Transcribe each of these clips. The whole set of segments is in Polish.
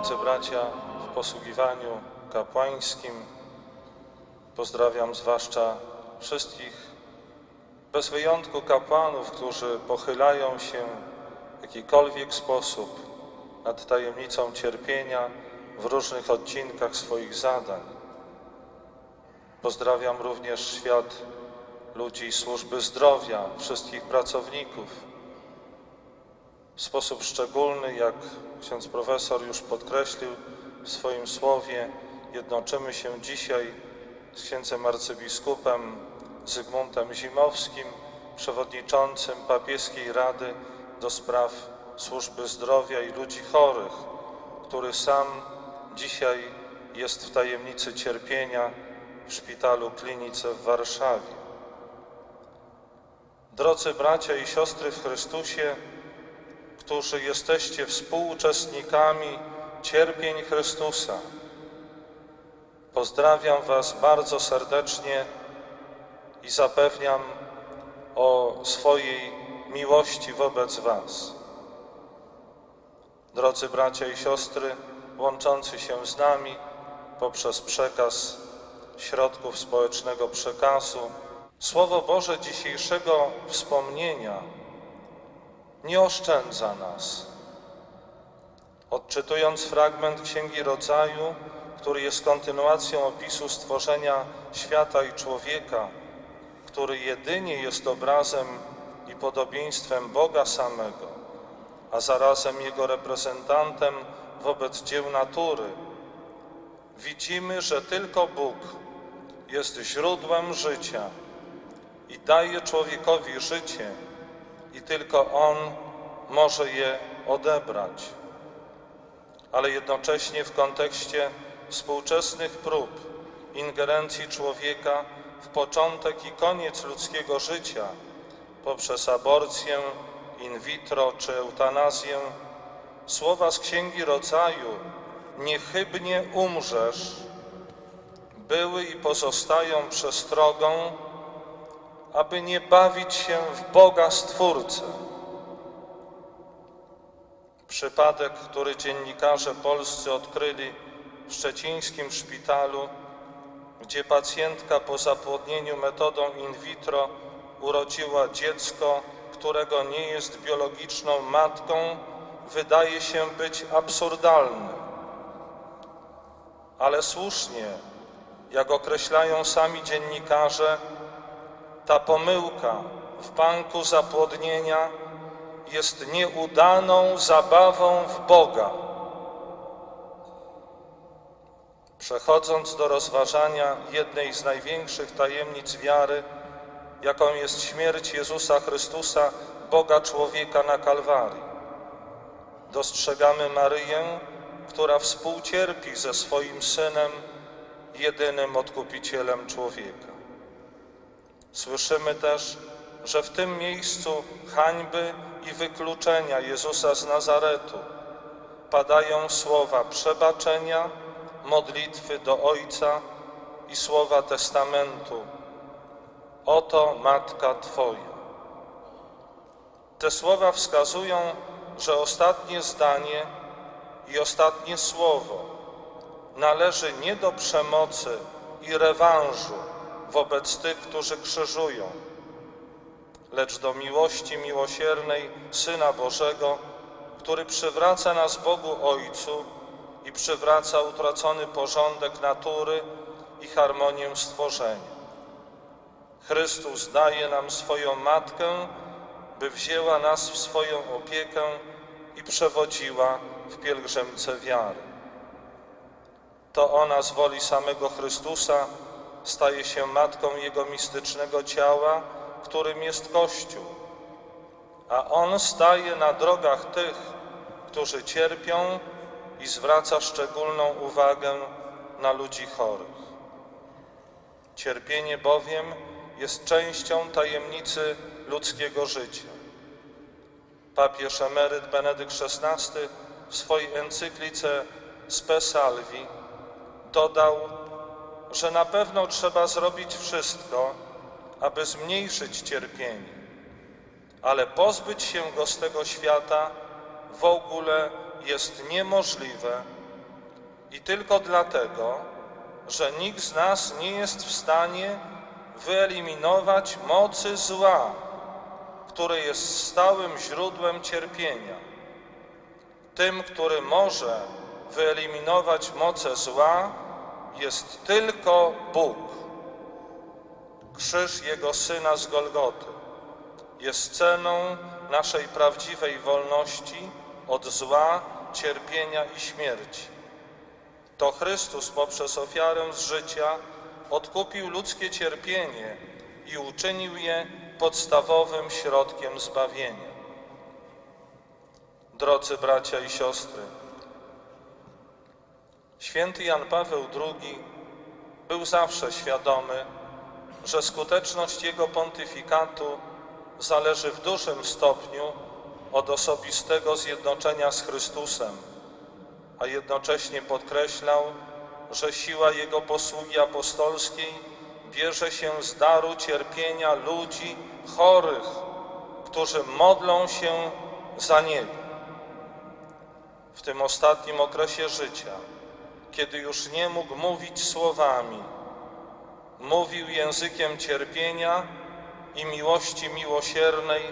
drodzy bracia, w posługiwaniu kapłańskim. Pozdrawiam zwłaszcza wszystkich, bez wyjątku kapłanów, którzy pochylają się w jakikolwiek sposób nad tajemnicą cierpienia w różnych odcinkach swoich zadań. Pozdrawiam również świat ludzi służby zdrowia, wszystkich pracowników. W sposób szczególny, jak ksiądz profesor już podkreślił w swoim słowie, jednoczymy się dzisiaj z księdzem arcybiskupem Zygmuntem Zimowskim, przewodniczącym papieskiej Rady do spraw służby zdrowia i ludzi chorych, który sam dzisiaj jest w tajemnicy cierpienia w szpitalu klinice w Warszawie. Drodzy bracia i siostry w Chrystusie, którzy jesteście współuczestnikami cierpień Chrystusa, pozdrawiam Was bardzo serdecznie i zapewniam o swojej miłości wobec Was. Drodzy bracia i siostry, łączący się z nami poprzez przekaz środków społecznego przekazu, Słowo Boże dzisiejszego wspomnienia nie oszczędza nas. Odczytując fragment Księgi Rodzaju, który jest kontynuacją opisu stworzenia świata i człowieka, który jedynie jest obrazem i podobieństwem Boga samego, a zarazem Jego reprezentantem wobec dzieł natury, widzimy, że tylko Bóg jest źródłem życia i daje człowiekowi życie, i tylko On może je odebrać. Ale jednocześnie w kontekście współczesnych prób ingerencji człowieka w początek i koniec ludzkiego życia poprzez aborcję in vitro czy eutanazję, słowa z Księgi Rodzaju niechybnie umrzesz były i pozostają przestrogą, aby nie bawić się w Boga Stwórcę. Przypadek, który dziennikarze polscy odkryli w szczecińskim szpitalu, gdzie pacjentka po zapłodnieniu metodą in vitro urodziła dziecko, którego nie jest biologiczną matką, wydaje się być absurdalny. Ale słusznie, jak określają sami dziennikarze, ta pomyłka w banku zapłodnienia jest nieudaną zabawą w Boga. Przechodząc do rozważania jednej z największych tajemnic wiary, jaką jest śmierć Jezusa Chrystusa, Boga człowieka na Kalwarii, dostrzegamy Maryję, która współcierpi ze swoim Synem, jedynym odkupicielem człowieka. Słyszymy też, że w tym miejscu hańby i wykluczenia Jezusa z Nazaretu padają słowa przebaczenia, modlitwy do Ojca i słowa testamentu. Oto Matka Twoja. Te słowa wskazują, że ostatnie zdanie i ostatnie słowo należy nie do przemocy i rewanżu wobec tych, którzy krzyżują, lecz do miłości miłosiernej Syna Bożego, który przywraca nas Bogu Ojcu i przywraca utracony porządek natury i harmonię stworzenia. Chrystus daje nam swoją Matkę, by wzięła nas w swoją opiekę i przewodziła w pielgrzymce wiary. To ona z woli samego Chrystusa staje się matką Jego mistycznego ciała, którym jest Kościół, a On staje na drogach tych, którzy cierpią i zwraca szczególną uwagę na ludzi chorych. Cierpienie bowiem jest częścią tajemnicy ludzkiego życia. Papież emeryt Benedykt XVI w swojej encyklice Spe Salvi dodał, że na pewno trzeba zrobić wszystko, aby zmniejszyć cierpienie, ale pozbyć się go z tego świata w ogóle jest niemożliwe I tylko dlatego, że nikt z nas nie jest w stanie wyeliminować mocy zła, które jest stałym źródłem cierpienia. Tym, który może wyeliminować moce zła, jest tylko Bóg. Krzyż Jego Syna z Golgoty jest ceną naszej prawdziwej wolności od zła, cierpienia i śmierci. To Chrystus poprzez ofiarę z życia odkupił ludzkie cierpienie i uczynił je podstawowym środkiem zbawienia. Drodzy bracia i siostry, święty Jan Paweł II był zawsze świadomy, że skuteczność jego pontyfikatu zależy w dużym stopniu od osobistego zjednoczenia z Chrystusem, a jednocześnie podkreślał, że siła jego posługi apostolskiej bierze się z daru cierpienia ludzi chorych, którzy modlą się za niego. W tym ostatnim okresie życia, kiedy już nie mógł mówić słowami, mówił językiem cierpienia i miłości miłosiernej,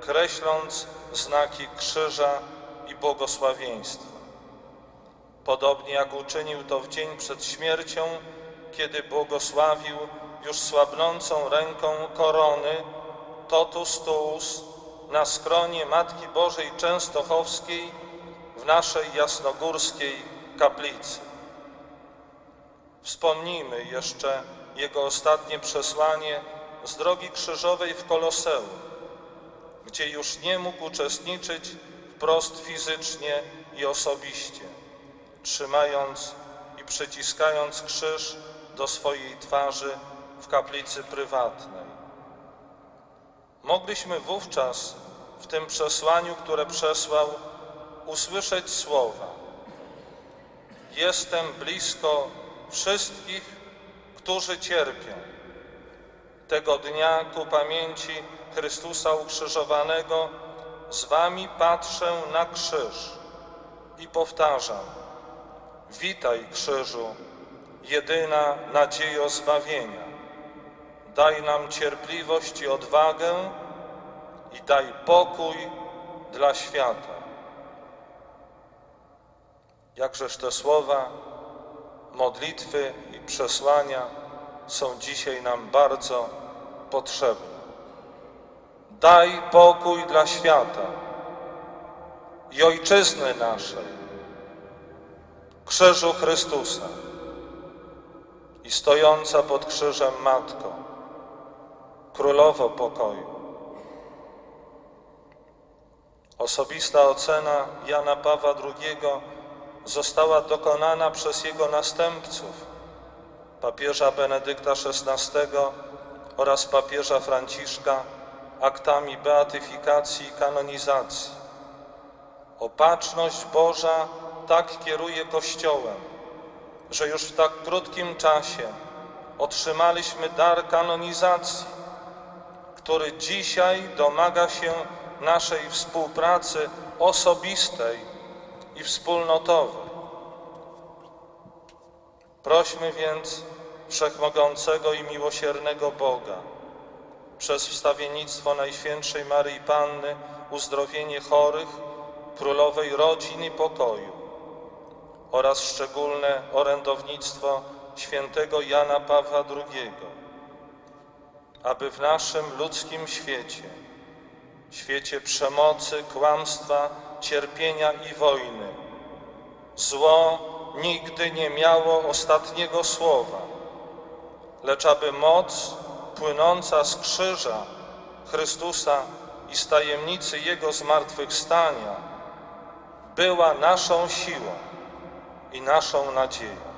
kreśląc znaki krzyża i błogosławieństwa. Podobnie jak uczynił to w dzień przed śmiercią, kiedy błogosławił już słabnącą ręką korony totus tuus na skronie Matki Bożej Częstochowskiej w naszej jasnogórskiej kaplicy. Wspomnijmy jeszcze jego ostatnie przesłanie z drogi krzyżowej w Koloseum, gdzie już nie mógł uczestniczyć wprost fizycznie i osobiście, trzymając i przyciskając krzyż do swojej twarzy w kaplicy prywatnej. Mogliśmy wówczas w tym przesłaniu, które przesłał, usłyszeć słowa: Jestem blisko wszystkich, którzy cierpią. Tego dnia ku pamięci Chrystusa ukrzyżowanego z wami patrzę na krzyż i powtarzam: Witaj, krzyżu, jedyna nadzieja zbawienia. Daj nam cierpliwość i odwagę i daj pokój dla świata. Jakżeż te słowa, modlitwy i przesłania są dzisiaj nam bardzo potrzebne. Daj pokój dla świata i ojczyzny naszej, krzyżu Chrystusa i stojąca pod krzyżem Matko, Królowo pokoju. Osobista ocena Jana Pawła II została dokonana przez jego następców, papieża Benedykta XVI oraz papieża Franciszka aktami beatyfikacji i kanonizacji. Opatrzność Boża tak kieruje Kościołem, że już w tak krótkim czasie otrzymaliśmy dar kanonizacji, który dzisiaj domaga się naszej współpracy osobistej i wspólnotowej. Prośmy więc Wszechmogącego i Miłosiernego Boga przez wstawiennictwo Najświętszej Maryi Panny uzdrowienie chorych, Królowej Rodzin i Pokoju oraz szczególne orędownictwo świętego Jana Pawła II, aby w naszym ludzkim świecie, świecie przemocy, kłamstwa, cierpienia i wojny, zło nigdy nie miało ostatniego słowa, lecz aby moc płynąca z krzyża Chrystusa i z tajemnicy Jego zmartwychwstania była naszą siłą i naszą nadzieją.